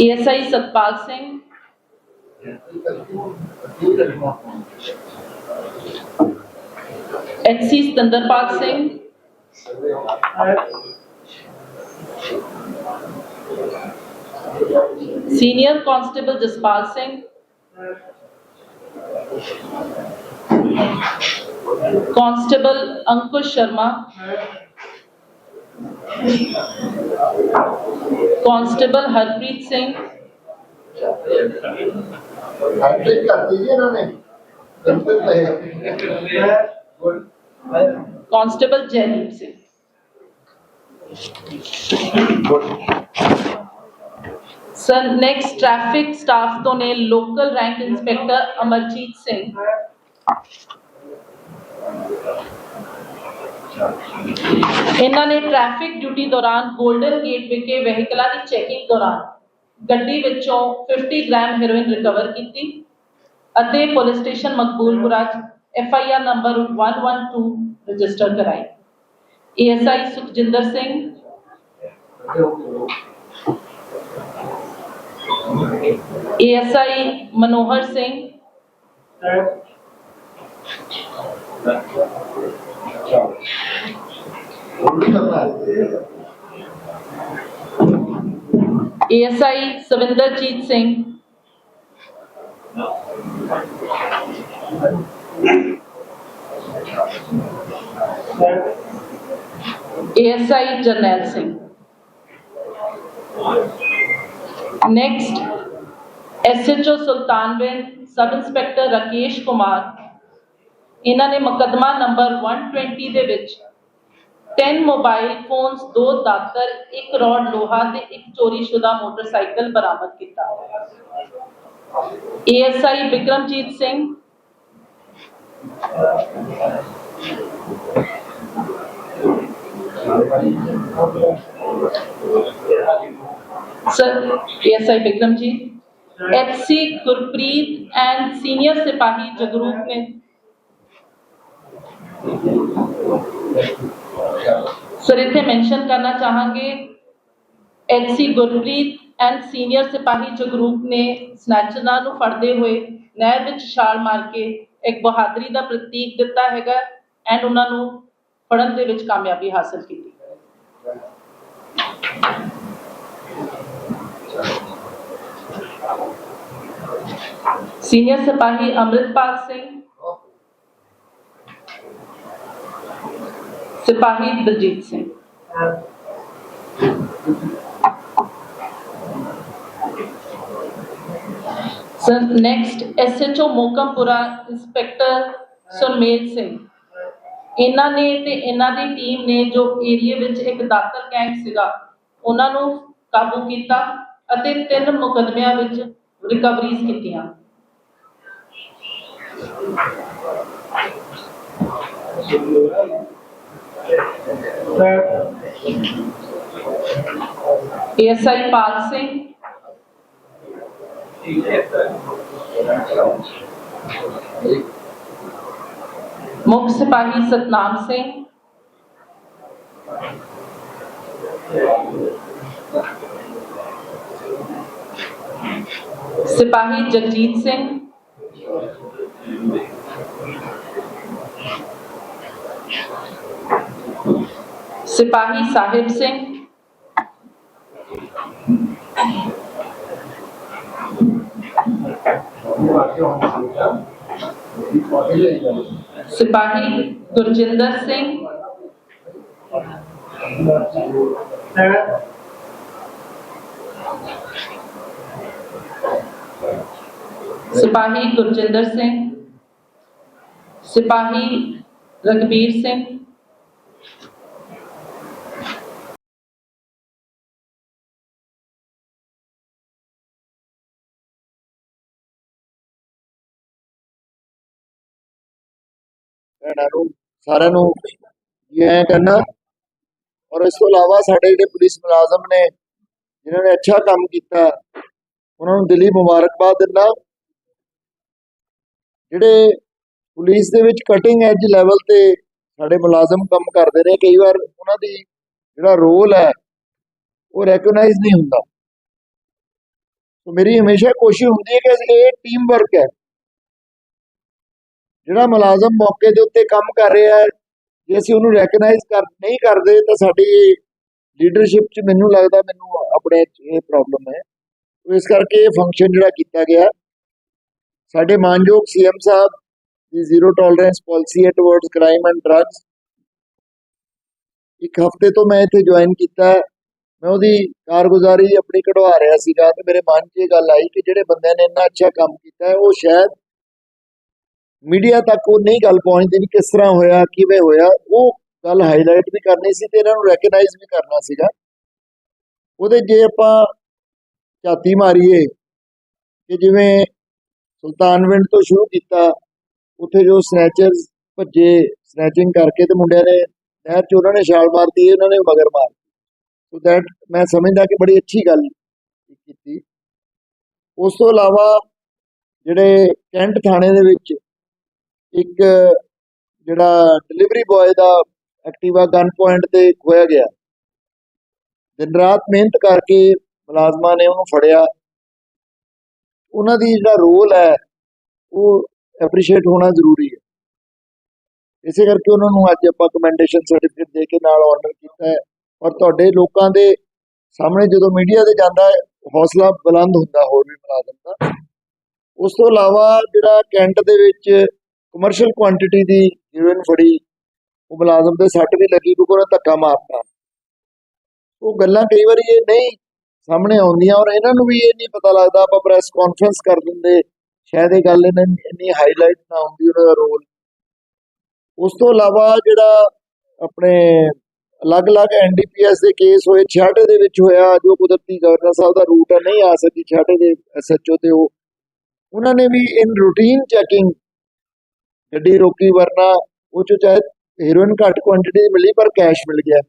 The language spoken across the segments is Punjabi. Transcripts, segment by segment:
ASI Satpal Singh HC Satinderpal Singh senior constable Jaspal Singh constable Ankush Sharma constable Harpreet Singh. Hattrick ਕਰਤੀ ਜੀ ਇਹਨਾਂ ਨੇ? Constable Jaideep Singh. Sir next traffic staff ਤੋਂ ਨੇ local rank inspector Amarjit Singh. ਇਹਨਾਂ ਨੇ ਟ੍ਰੈਫਿਕ ਡਿਊਟੀ ਦੌਰਾਨ 골ਡਨ ਗੇਟ ਵਿਖੇ ਵਹੀਕਲਾਂ ਦੀ ਚੈਕਿੰਗ ਦੌਰਾਨ ਗੱਡੀ ਵਿੱਚੋਂ 50 ਗ੍ਰਾਮ ਹੈਰੋਇਨ ਰਿਕਵਰ ਕੀਤੀ ਅਤੇ police station Maqboolpura F I R number 112 register ਕਰਾਈ। ASI Sukhjinder Singh. ASI Manohar Singh. ASI Swinderjit Singh ASI Jarnail Singh next SHO Sultanwind sub inspector Rakesh Kumar ਇਹਨਾਂ ਨੇ ਮੁਕੱਦਮਾ ਨੰਬਰ 120 ਦੇ ਵਿੱਚ 10 ਮੋਬਾਈਲ ਫੋਨਸ, ਦੋ ਦਾਤਰ, ਇੱਕ ਰੋਡ ਲੋਹਾ ਤੇ ਇੱਕ ਚੋਰੀशुदा ਮੋਟਰਸਾਈਕਲ ਬਰਾਮਦ ਕੀਤਾ। ASI Vikramjit Singh. Sir ASI Vikramjit HC Gurpreet and senior ਸਿਪਾਹੀ ਜਗਰੂਪ ਨੇ ਸਰ ਇੱਥੇ ਮੈਂਸ਼ਨ ਕਰਨਾ ਚਾਹਾਂਗੇ ਐਚਸੀ ਗੁਰਪ੍ਰੀਤ ਐਂਡ ਸੀਨੀਅਰ ਸਿਪਾਹੀ ਜਗਰੂਪ ਨੇ ਸਨੈਚਰਾਂ ਨੂੰ ਫੜਦੇ ਹੋਏ ਨਹਿਰ ਵਿੱਚ ਛਾਲ ਮਾਰ ਕੇ ਇੱਕ ਬਹਾਦਰੀ ਦਾ ਪ੍ਰਤੀਕ ਦਿੱਤਾ ਹੈਗਾ ਐਂਡ ਉਹਨਾਂ ਨੂੰ ਫੜਨ ਦੇ ਵਿੱਚ ਕਾਮਯਾਬੀ ਹਾਸਲ ਕੀਤੀ। ਸੀਨੀਅਰ ਸਿਪਾਹੀ ਅੰਮ੍ਰਿਤਪਾਲ ਸਿੰਘ ਸਿਪਾਹੀ Daljit Singh. Sir next SHO Mokampura inspector Surmel Singh. ਇਹਨਾਂ ਨੇ ਤੇ ਇਹਨਾਂ ਦੀ ਟੀਮ ਨੇ ਜੋ ਏਰੀਆ ਵਿੱਚ ਇੱਕ ਦਾਤਰ ਗੈਂਗ ਸੀਗਾ, ਉਹਨਾਂ ਨੂੰ ਕਾਬੂ ਕੀਤਾ ਅਤੇ ਤਿੰਨ ਮੁਕੱਦਮਿਆਂ ਵਿੱਚ ਰਿਕਵਰੀਜ਼ ਕੀਤੀਆਂ। ਏਐਸਆਈ ਪਾਲ ਸਿੰਘ ਮੁੱਖ ਸਿਪਾਹੀ ਸਤਨਾਮ ਸਿੰਘ ਸਿਪਾਹੀ ਜਗਜੀਤ ਸਿੰਘ ਸਿਪਾਹੀ ਸਾਹਿਬ ਸਿੰਘ। ਸਿਪਾਹੀ ਗੁਰਜਿੰਦਰ ਸਿੰਘ। ਸਿਪਾਹੀ ਗੁਰਜਿੰਦਰ ਸਿੰਘ। ਸਿਪਾਹੀ ਰਗਬੀਰ ਸਿੰਘ। ਭੈਣਾਂ ਨੂੰ, ਸਾਰਿਆਂ ਨੂੰ ਜੀ ਐਂ ਕਰਨਾ ਔਰ ਇਸ ਤੋਂ ਇਲਾਵਾ ਸਾਡੇ ਜਿਹੜੇ ਪੁਲਿਸ ਮੁਲਾਜ਼ਮ ਨੇ, ਜਿਨ੍ਹਾਂ ਨੇ ਅੱਛਾ ਕੰਮ ਕੀਤਾ, ਉਹਨਾਂ ਨੂੰ ਦਿਲੀ ਮੁਬਾਰਕਬਾਦ ਦਿੰਦਾ। ਜਿਹੜੇ ਪੁਲਿਸ ਦੇ ਵਿੱਚ ਕਟਿੰਗ ਐਜ ਲੈਵਲ ਤੇ ਸਾਡੇ ਮੁਲਾਜ਼ਮ ਕੰਮ ਕਰਦੇ ਨੇ ਕਈ ਵਾਰ ਉਹਨਾਂ ਦੀ ਜਿਹੜਾ ਰੋਲ ਹੈ, ਉਹ ਰੈਕਗਨਾਈਜ਼ ਨਹੀਂ ਹੁੰਦਾ। ਸੋ ਮੇਰੀ ਹਮੇਸ਼ਾ ਕੋਸ਼ਿਸ਼ ਹੁੰਦੀ ਹੈ ਕਿ ਇਹ ਟੀਮ ਵਰਕ ਹੈ ਜਿਹੜਾ ਮੁਲਾਜ਼ਮ ਮੌਕੇ ਦੇ ਉੱਤੇ ਕੰਮ ਕਰ ਰਿਹਾ ਹੈ, ਜੇ ਅਸੀਂ ਉਹਨੂੰ ਰੈਕਗਨਾਈਜ਼ ਕਰ, ਨਹੀਂ ਕਰਦੇ, ਤਾਂ ਸਾਡੀ ਲੀਡਰਸ਼ਿਪ 'ਚ ਮੈਨੂੰ ਲੱਗਦਾ ਮੈਨੂੰ ਆਪਣੇ ਇਹ ਪ੍ਰੋਬਲਮ ਹੈ। ਇਸ ਕਰਕੇ ਇਹ ਫੰਕਸ਼ਨ ਜਿਹੜਾ ਕੀਤਾ ਗਿਆ, ਸਾਡੇ ਮਾਨਯੋਗ ਸੀਐਮ ਸਾਹਿਬ ਦੀ ਜ਼ੀਰੋ ਟੋਲਰੈਂਸ ਪਾਲਿਸੀ ਹੈ ਟਵਰਡਸ ਕ੍ਰਾਈਮ ਐਂਡ ਡਰੱਗਸ ਇੱਕ ਹਫ਼ਤੇ ਤੋਂ ਮੈਂ ਇੱਥੇ ਜੁਆਇਨ ਕੀਤਾ, ਮੈਂ ਉਹਦੀ ਕਾਰਗੁਜ਼ਾਰੀ ਆਪਣੀ ਕਢਵਾ ਰਿਹਾ ਸੀਗਾ ਤੇ ਮੇਰੇ ਮਨ 'ਚ ਇਹ ਗੱਲ ਆਈ ਕਿ ਜਿਹੜੇ ਬੰਦਿਆਂ ਨੇ ਇੰਨਾ ਅੱਛਾ ਕੰਮ ਕੀਤਾ ਹੈ, ਉਹ ਸ਼ਾਇਦ ਮੀਡੀਆ ਤੱਕ ਉਹ ਨਹੀਂ ਗੱਲ ਪਹੁੰਚਦੀ ਵੀ ਕਿਸ ਤਰ੍ਹਾਂ ਹੋਇਆ, ਕਿਵੇਂ ਹੋਇਆ, ਉਹ ਗੱਲ ਹਾਈਲਾਈਟ ਵੀ ਕਰਨੀ ਸੀ ਤੇ ਇਹਨਾਂ ਨੂੰ ਰੈਕਗਨਾਈਜ਼ ਵੀ ਕਰਨਾ ਸੀਗਾ। ਉਹਦੇ ਜੇ ਆਪਾਂ ਝਾਤੀ ਮਾਰੀਏ ਕਿ ਜਿਵੇਂ ਸੁਲਤਾਨਵਿੰਡ ਤੋਂ ਸ਼ੁਰੂ ਕੀਤਾ, ਉੱਥੇ ਜੋ ਸਨੈਚਰਸ ਭੱਜੇ ਸਨੈਚਿੰਗ ਕਰਕੇ ਤੇ ਮੁੰਡਿਆਂ ਨੇ ਨਹਿਰ 'ਚ ਉਹਨਾਂ ਨੇ ਛਾਲ ਮਾਰਤੀ ਉਹਨਾਂ ਨੇ ਮਗਰ ਮਾਰ ਸੋ ਦੈਟ ਮੈਂ ਸਮਝਦਾ ਕਿ ਬੜੀ ਅੱਛੀ ਗੱਲ ਕੀਤੀ। ਉਸ ਤੋਂ ਇਲਾਵਾ ਜਿਹੜੇ ਕੈਂਟ ਥਾਣੇ ਦੇ ਵਿੱਚ ਇੱਕ ਜਿਹੜਾ ਡਿਲੀਵਰੀ ਬॉय ਦਾ ਐਕਟਿਵਾ ਗਨ ਪੁਆਇੰਟ ਤੇ ਖੋਇਆ ਗਿਆ। ਦਿਨ ਰਾਤ ਮਿਹਨਤ ਕਰਕੇ ਮੁਲਾਜ਼ਮਾਂ ਨੇ ਉਹਨੂੰ ਫੜਿਆ। ਉਹਨਾਂ ਦੀ ਜਿਹੜਾ ਰੋਲ ਹੈ, ਉਹ ਐਪਰੀਸ਼ੀਏਟ ਹੋਣਾ ਜ਼ਰੂਰੀ ਹੈ। ਇਸੇ ਕਰਕੇ ਉਹਨਾਂ ਨੂੰ ਅੱਜ ਆਪਾਂ ਕਮੈਂਡੇਸ਼ਨ ਸਰਟੀਫਿਕੇਟ ਦੇ ਕੇ ਨਾਲ ਆਨਰ ਕੀਤਾ ਹੈ। ਔਰ ਤੁਹਾਡੇ ਲੋਕਾਂ ਦੇ ਸਾਹਮਣੇ ਜਦੋਂ ਮੀਡੀਆ ਤੇ ਜਾਂਦਾ ਹੈ, ਹੌਸਲਾ ਬੁਲੰਦ ਹੁੰਦਾ ਹੋਰ ਵੀ ਮੁਲਾਜ਼ਮ ਦਾ। ਉਸ ਤੋਂ ਇਲਾਵਾ ਜਿਹੜਾ ਕੈਂਟ ਦੇ ਵਿੱਚ ਕਮਰਸ਼ੀਅਲ ਕੁਆਂਟੀਟੀ ਦੀ ਹੀਰੋਇਨ ਫੜੀ ਉਹ ਮੁਲਾਜ਼ਮ ਦੇ ਸੱਟ ਵੀ ਲੱਗੀ ਕਿਉਂਕਿ ਉਹਨੇ ਧੱਕਾ ਮਾਰਤਾ। ਉਹ ਗੱਲਾਂ ਕਈ ਵਾਰੀ ਇਹ ਨਹੀਂ ਸਾਹਮਣੇ ਆਉਂਦੀਆਂ ਔਰ ਇਹਨਾਂ ਨੂੰ ਵੀ ਇਹ ਨਹੀਂ ਪਤਾ ਲੱਗਦਾ ਆਪਾਂ ਪ੍ਰੈਸ ਕਾਨਫਰੰਸ ਕਰ ਦਿੰਦੇ, ਸ਼ਾਇਦ ਇਹ ਗੱਲ ਇਹਨਾਂ ਇੰਨੀ ਹਾਈਲਾਈਟ ਨਾ ਹੁੰਦੀ ਉਹਨਾਂ ਦਾ ਰੋਲ ਉਸ ਤੋਂ ਇਲਾਵਾ ਜਿਹੜਾ ਆਪਣੇ ਅਲੱਗ-ਅਲੱਗ ਐਨਡੀਪੀਐਸ ਦੇ ਕੇਸ ਹੋਏ 66 ਦੇ ਵਿੱਚ ਹੋਇਆ, ਜੋ ਕੁਦਰਤੀ ਗਵਰਨਰ ਸਾਹਿਬ ਦਾ ਰੂਟ ਹੈ, ਨਹੀਂ ਆ ਸਕੀ 66 ਦੇ ਐਸਐਚਓ ਤੇ ਉਹ। ਉਹਨਾਂ ਨੇ ਵੀ ਇਨ ਰੂਟੀਨ ਚੈਕਿੰਗ ਗੱਡੀ ਰੋਕੀ ਵਰਨਾ ਉਹ ਚ ਚਾਹੇ ਹੀਰੋਇਨ ਘੱਟ ਕੁਆਂਟੀਟੀ ਮਿਲੀ ਪਰ ਕੈਸ਼ ਮਿਲ ਗਿਆ।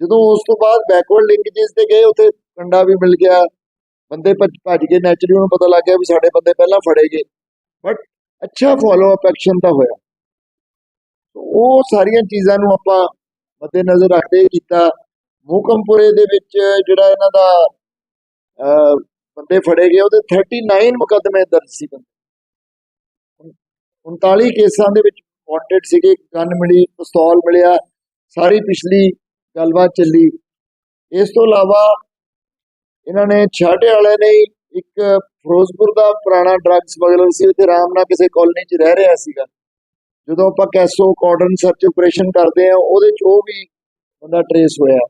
ਜਦੋਂ ਉਸ ਤੋਂ ਬਾਅਦ ਬੈਕਵਰਡ ਲਿੰਕੇजेस ਤੇ ਗਏ ਉੱਥੇ ਕੰਡਾ ਵੀ ਮਿਲ ਗਿਆ। ਬੰਦੇ ਭੱਜ ਭੱਜ ਨੈਚੁਰਲੀ ਉਹਨੂੰ ਪਤਾ ਲੱਗ ਗਿਆ ਵੀ ਸਾਡੇ ਬੰਦੇ ਪਹਿਲਾਂ ਫੜੇ ਗਏ। ਬਟ ਅੱਛਾ ਫਾਲੋ ਅਪ ਐਕਸ਼ਨ ਤਾਂ ਹੋਇਆ। ਉਹ ਸਾਰੀਆਂ ਚੀਜ਼ਾਂ ਨੂੰ ਆਪਾਂ ਮੱਦੇ ਨਜ਼ਰ ਰੱਖਦੇ ਕੀਤਾ। ਮੂਕਮਪੁਰੇ ਦੇ ਵਿੱਚ ਜਿਹੜਾ ਇਹਨਾਂ ਦਾ ਅਹ, ਬੰਦੇ ਫੜੇ ਗਏ ਉਹਦੇ 39 ਮੁਕੱਦਮੇ ਦਰਜ ਸੀ ਬੰਦੇ। 39 ਕੇਸਾਂ ਦੇ ਵਿੱਚ ਵਾਂਟਡ ਸੀਗੇ ਗਨ ਮਿਲੀ ਪਿਸਤੌਲ ਮਿਲਿਆ, ਸਾਰੀ ਪਿਛਲੀ ਗੱਲਬਾਤ ਚੱਲੀ। ਇਸ ਤੋਂ ਇਲਾਵਾ ਇਹਨਾਂ ਨੇ ਛਾਟੇ ਵਾਲੇ ਨੇ ਇੱਕ ਫਿਰੋਜ਼ਪੁਰ ਦਾ ਪੁਰਾਣਾ ਡਰੱਗ ਸਮਗਲਰ ਸੀ, ਉੱਥੇ ਆਰਾਮ ਨਾਲ ਕਿਸੇ ਕਾਲੋਨੀ 'ਚ ਰਹਿ ਰਿਹਾ ਸੀਗਾ। ਜਦੋਂ ਆਪਾਂ ਕੈਸੋ ਕਾਰਡਨ ਸਰਚ ਆਪਰੇਸ਼ਨ ਕਰਦੇ ਆ ਉਹਦੇ 'ਚ ਉਹ ਵੀ ਬੰਦਾ ਟਰੇਸ ਹੋਇਆ।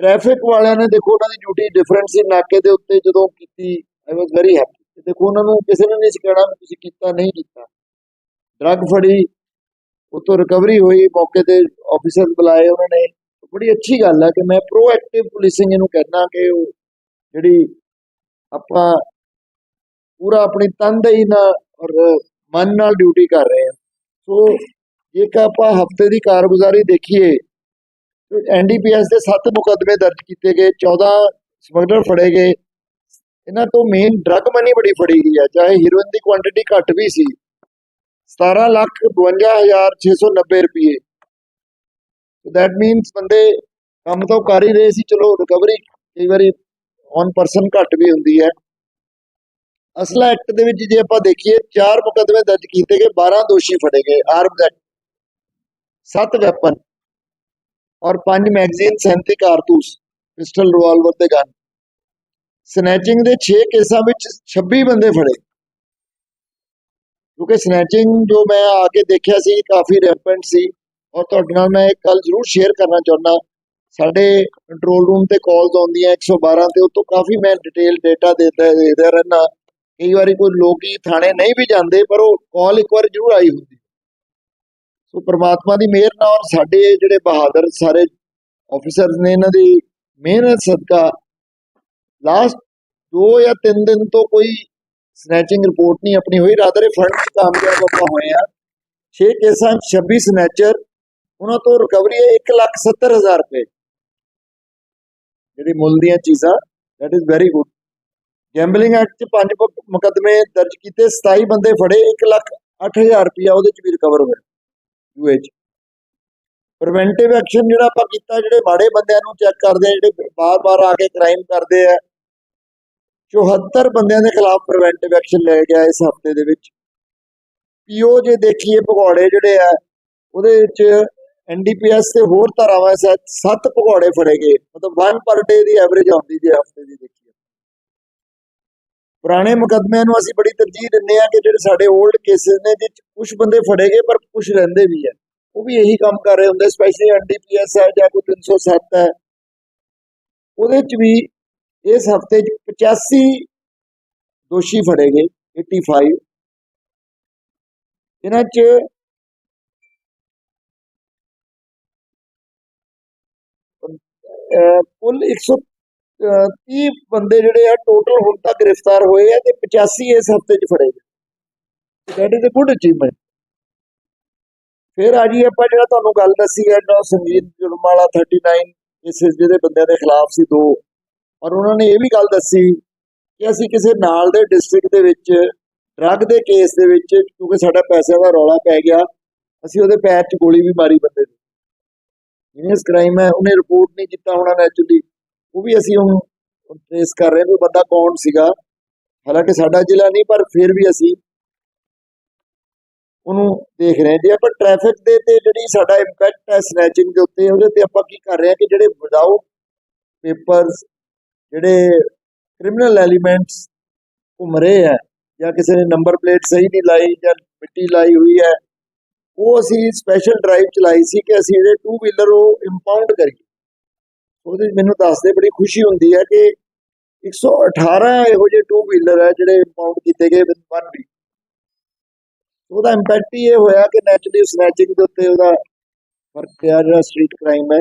ਟ੍ਰੈਫਿਕ ਵਾਲਿਆਂ ਨੇ ਦੇਖੋ, ਉਹਨਾਂ ਦੀ ਡਿਊਟੀ ਡਿਫਰੈਂਟ ਸੀ, ਨਾਕੇ ਦੇ ਉੱਤੇ ਜਦੋਂ ਕੀਤੀ ਆਈ ਵਾਸ ਵੈਰੀ ਹੈਪੀ ਦੇਖੋ, ਉਹਨਾਂ ਨੂੰ ਕਿਸੇ ਨੇ ਨਹੀਂ ਸੀ ਕਹਿਣਾ ਤੁਸੀਂ ਕੀਤਾ, ਨਹੀਂ ਕੀਤਾ। ਡਰੱਗ ਫੜੀ ਉਤੋਂ ਰਿਕਵਰੀ ਹੋਈ, ਮੌਕੇ ਤੇ ਆਫੀਸਰ ਬੁਲਾਏ ਉਹਨਾਂ ਨੇ। ਬੜੀ ਅੱਛੀ ਗੱਲ ਹੈ ਕਿ ਮੈਂ ਪ੍ਰੋਐਕਟਿਵ ਪੁਲਿਸਿੰਗ ਇਹਨੂੰ ਕਹਿਣਾ ਕਿ ਉਹ ਜਿਹੜੀ ਆਪਾਂ ਪੂਰਾ ਆਪਣੀ ਤਨਦੇਹੀ ਨਾਲ ਔਰ ਮਨ ਨਾਲ ਡਿਊਟੀ ਕਰ ਰਹੇ ਹਾਂ ਸੋ ਜੇਕਰ ਆਪਾਂ ਹਫ਼ਤੇ ਦੀ ਕਾਰਗੁਜ਼ਾਰੀ ਦੇਖੀਏ ਐਨਡੀਪੀਐਸ ਦੇ 7 ਮੁਕੱਦਮੇ ਦਰਜ ਕੀਤੇ ਗਏ 14 ਸਮਗਲਰ ਫੜੇ ਗਏ ਇਹਨਾਂ ਤੋਂ ਮੇਨ ਡਰੱਗ ਮਨੀ ਬੜੀ ਫੜੀ ਗਈ ਹੈ ਚਾਹੇ ਹੀਰੋਇਨ ਦੀ ਕੁਆਂਟੀਟੀ ਘੱਟ ਵੀ ਸੀ। 17 ਲੱਖ 52690 ਰੁਪਏ। ਸੋ ਦੈਟ ਮੀਨਸ ਬੰਦੇ ਕੰਮ ਤਾਂ ਕਰ ਹੀ ਰਹੇ ਸੀ, ਚਲੋ ਰਿਕਵਰੀ ਕਈ ਵਾਰੀ ਔਨ ਪਰਸਨ ਘੱਟ ਵੀ ਹੁੰਦੀ ਹੈ। ਅਸਲਾ ਐਕਟ ਦੇ ਵਿੱਚ ਜੇ ਆਪਾਂ ਦੇਖੀਏ, ਚਾਰ ਮੁਕੱਦਮੇ ਦਰਜ ਕੀਤੇ ਗਏ 12 ਦੋਸ਼ੀ ਫੜੇ ਗਏ ਆਰਮ ਐਕਟ 7 ਵੈਪਨ ਔਰ 5 ਮੈਗਜ਼ੀਨ 37 ਕਾਰਤੂਸ, ਪਿਸਟਲ ਰਿਵਾਲਵਰ ਤੇ ਗਨ ਸਨੈਚਿੰਗ ਦੇ 6 ਕੇਸਾਂ ਵਿੱਚ 26 ਬੰਦੇ ਫੜੇ। ਕਿਉਂਕਿ ਸਨੈਚਿੰਗ ਜੋ ਮੈਂ ਆ ਕੇ ਦੇਖਿਆ ਸੀ, ਕਾਫੀ ਰੈਂਪੈਂਟ ਸੀ। ਔਰ ਤੁਹਾਡੇ ਨਾਲ ਮੈਂ ਇੱਕ ਜ਼ਰੂਰ ਸ਼ੇਅਰ ਕਰਨਾ ਚਾਹੁੰਦਾ। ਸਾਡੇ ਕੰਟਰੋਲ ਰੂਮ ਤੇ ਕਾਲਸ ਆਉਂਦੀਆਂ 112 ਤੇ, ਉਹ ਕਾਫੀ ਮੈਂ ਡਿਟੇਲ ਡਾਟਾ ਦੇਦਾ ਦੇਦਾ ਰਹਿਣਾ ਕਈ ਵਾਰੀ ਕੋਈ ਲੋਕੀ ਥਾਣੇ ਨਹੀਂ ਵੀ ਜਾਂਦੇ, ਪਰ ਉਹ ਕਾਲ ਇੱਕ ਵਾਰ ਜ਼ਰੂਰ ਆਈ ਹੁੰਦੀ। ਸੋ ਪ੍ਰਮਾਤਮਾ ਦੀ ਮਿਹਰ ਨਾਲ ਔਰ ਸਾਡੇ ਜਿਹੜੇ ਬਹਾਦਰ, ਸਾਰੇ ਆਫੀਸਰਸ ਨੇ ਇਹਨਾਂ ਦੀ ਮਿਹਨਤ ਸਦਕਾ ਲਾਸਟ 2 ਜਾਂ 3 ਦਿਨ ਤੋਂ ਕੋਈ ਸਨੈਚਿੰਗ ਰਿਪੋਰਟ ਨਹੀਂ ਆਪਣੀ ਹੋਈ ਰਾਦਰ ਇਹ ਫੰਡ ਕਾਮਯਾਬ ਆਪਾਂ ਹੋਏ ਆ 6 ਕੇਸਾਂ 26 ਸਨੈਚਰ ਉਹਨਾਂ ਤੋਂ ਰਿਕਵਰੀ ਹੈ 170000 ਰੁਪਏ। ਜਿਹੜੀ ਮੁੱਲ ਦੀਆਂ ਚੀਜ਼ਾਂ that is very good gambling act 'ਚ ਪੰਜ ਮੁਕ- ਮੁਕੱਦਮੇ ਦਰਜ ਕੀਤੇ 27 ਬੰਦੇ ਫੜੇ 1 ਲੱਖ 8000 ਰੁਪਇਆ ਉਹਦੇ 'ਚ ਵੀ ਰਿਕਵਰ ਹੋਇਆ ਯੂਏ 'ਚ। ਪ੍ਰੀਵੈਂਟਿਵ ਐਕਸ਼ਨ ਜਿਹੜਾ ਆਪਾਂ ਕੀਤਾ, ਜਿਹੜੇ ਮਾੜੇ ਬੰਦਿਆਂ ਨੂੰ ਚੈੱਕ ਕਰਦੇ ਆ, ਜਿਹੜੇ ਬਾਰ-ਬਾਰ ਆ ਕੇ ਕ੍ਰਾਈਮ ਕਰਦੇ ਆ 74 ਬੰਦਿਆਂ ਦੇ ਖਿਲਾਫ ਪ੍ਰੀਵੈਂਟਿਵ ਐਕਸ਼ਨ ਲਿਆ ਗਿਆ ਇਸ ਹਫ਼ਤੇ ਦੇ ਵਿੱਚ। ਪੀਓ, ਜੇ ਦੇਖੀਏ ਭਗੌੜੇ ਜਿਹੜੇ ਆ, ਉਹਦੇ ਵਿੱਚ ਐਨਡੀਪੀਐਸ ਤੇ ਹੋਰ ਧਾਰਾਵਾਂ ਸੱਤ ਸੱਤ ਭਗੌੜੇ ਫੜੇ ਗਏ। ਮਤਲਬ 1 ਪਰ ਡੇ ਦੀ ਐਵਰੇਜ ਆਉਂਦੀ ਜੇ ਹਫ਼ਤੇ ਦੀ ਦੇਖੀਏ। ਪੁਰਾਣੇ ਮੁਕੱਦਮਿਆਂ ਨੂੰ ਅਸੀਂ ਬੜੀ ਤਰਜੀਹ ਦਿੰਦੇ ਆ ਕਿ ਜਿਹੜੇ ਸਾਡੇ 올ਡ ਕੇਸਿਸ ਨੇ ਜਿਹ ਕੁਝ ਬੰਦੇ ਫੜੇ ਗਏ, ਪਰ ਕੁਝ ਰਹਿੰਦੇ ਵੀ ਆ। ਉਹ ਵੀ ਇਹੀ ਕੰਮ ਕਰ ਰਹੇ ਹੁੰਦੇ ਸਪੈਸ਼ਲੀ ਐਨਡੀਪੀਐਸ ਹੈ ਜਾਂ ਕੋਈ 307 ਹੈ। ਉਹਦੇ ਚ ਵੀ ਇਸ ਹਫ਼ਤੇ ਚ 85 ਦੋਸ਼ੀ ਫੜੇ ਗਏ 85 ਇਹਨਾਂ ਚ ਕੁੱਲ 130 ਬੰਦੇ ਜਿਹੜੇ ਆ ਟੋਟਲ ਹੁਣ ਤੱਕ ਗ੍ਰਿਫਤਾਰ ਹੋਏ ਆ ਤੇ 85 ਇਸ ਹਫ਼ਤੇ ਚ ਫੜੇ ਗਏ। That is a good achievement. ਫਿਰ ਆ ਜੀ ਆਪਾਂ ਜਿਹੜਾ ਤੁਹਾਨੂੰ ਗੱਲ ਦੱਸੀ ਹੈ ਨਾ ਸੰਗੀਤ ਜੁਰਮ ਵਾਲਾ 39 ਕੇਸਿਸ ਜਿਹਦੇ ਬੰਦਿਆਂ ਦੇ ਖਿਲਾਫ ਸੀ, ਦੋ ਔਰ ਉਹਨਾਂ ਨੇ ਇਹ ਵੀ ਗੱਲ ਦੱਸੀ ਕਿ ਅਸੀਂ ਕਿਸੇ ਨਾਲ ਦੇ ਡਿਸਟ੍ਰਿਕਟ ਦੇ ਵਿੱਚ ਡਰੱਗ ਦੇ ਕੇਸ ਦੇ ਵਿੱਚ, ਕਿਉਂਕਿ ਸਾਡਾ ਪੈਸਿਆਂ ਦਾ ਰੌਲਾ ਪੈ ਗਿਆ, ਅਸੀਂ ਉਹਦੇ ਪੈਰ 'ਚ ਗੋਲੀ ਵੀ ਮਾਰੀ ਬੰਦੇ ਨੂੰ ਜਿਹਨੇ ਕ੍ਰਾਈਮ ਹੈ, ਉਹਨੇ ਰਿਪੋਰਟ ਨਹੀਂ ਕੀਤਾ ਹੋਣਾ ਨੈਚੁਰਲੀ ਉਹ ਵੀ ਅਸੀਂ ਹੁਣ ਟ੍ਰੇਸ ਕਰ ਰਹੇ ਹਾਂ ਕਿ ਬੰਦਾ ਕੌਣ ਸੀਗਾ। ਹਾਲਾਂਕਿ ਸਾਡਾ ਜ਼ਿਲ੍ਹਾ ਨਹੀਂ, ਪਰ ਫਿਰ ਵੀ ਅਸੀਂ ਉਹਨੂੰ ਦੇਖ ਰਹੇ ਜੇ ਆਪਾਂ ਟ੍ਰੈਫਿਕ ਦੇ ਤੇ ਜਿਹੜੀ ਸਾਡਾ ਇੰਪੈਕਟ ਹੈ ਸਨੈਚਿੰਗ ਦੇ ਉੱਤੇ, ਉਹਦੇ ਤੇ ਆਪਾਂ ਕੀ ਕਰ ਰਹੇ ਹਾਂ ਕਿ ਜਿਹੜੇ ਵਿਦਆਊਟ ਪੇਪਰਸ ਜਿਹੜੇ ਕ੍ਰਿਮੀਨਲ ਐਲੀਮੈਂਟਸ ਘੁੰਮ ਰਹੇ ਹੈ ਜਾਂ ਕਿਸੇ ਨੇ ਨੰਬਰ ਪਲੇਟ ਸਹੀ ਨਹੀਂ ਲਾਈ ਜਾਂ ਮਿੱਟੀ ਲਾਈ ਹੋਈ ਹੈ, ਉਹ ਅਸੀਂ ਸਪੈਸ਼ਲ ਡਰਾਈਵ ਚਲਾਈ ਸੀ ਕਿ ਅਸੀਂ ਜਿਹੜੇ ਟੂ ਵੀਲਰ ਉਹ ਇੰਪਾਊਂਡ ਕਰੀਏ। ਉਹਦੇ ਮੈਨੂੰ ਦੱਸਦੇ ਬੜੀ ਖੁਸ਼ੀ ਹੁੰਦੀ ਹੈ ਕਿ 118 ਇਹੋ ਜਿਹੇ ਟੂ ਵੀਲਰ ਹੈ ਜਿਹੜੇ ਇੰਪਾਊਂਡ ਕੀਤੇ ਗਏ ਵਿਦ ਵਨ ਵੀ ਉਹਦਾ ਇੰਪੈਕਟ ਹੀ ਇਹ ਹੋਇਆ ਕਿ ਨੈਚੁਰਲੀ ਸਨੈਚਿੰਗ ਦੇ ਉੱਤੇ ਉਹਦਾ ਫ਼ਰਕ ਪਿਆ ਜਿਹੜਾ ਸਟਰੀਟ ਕ੍ਰਾਈਮ ਹੈ।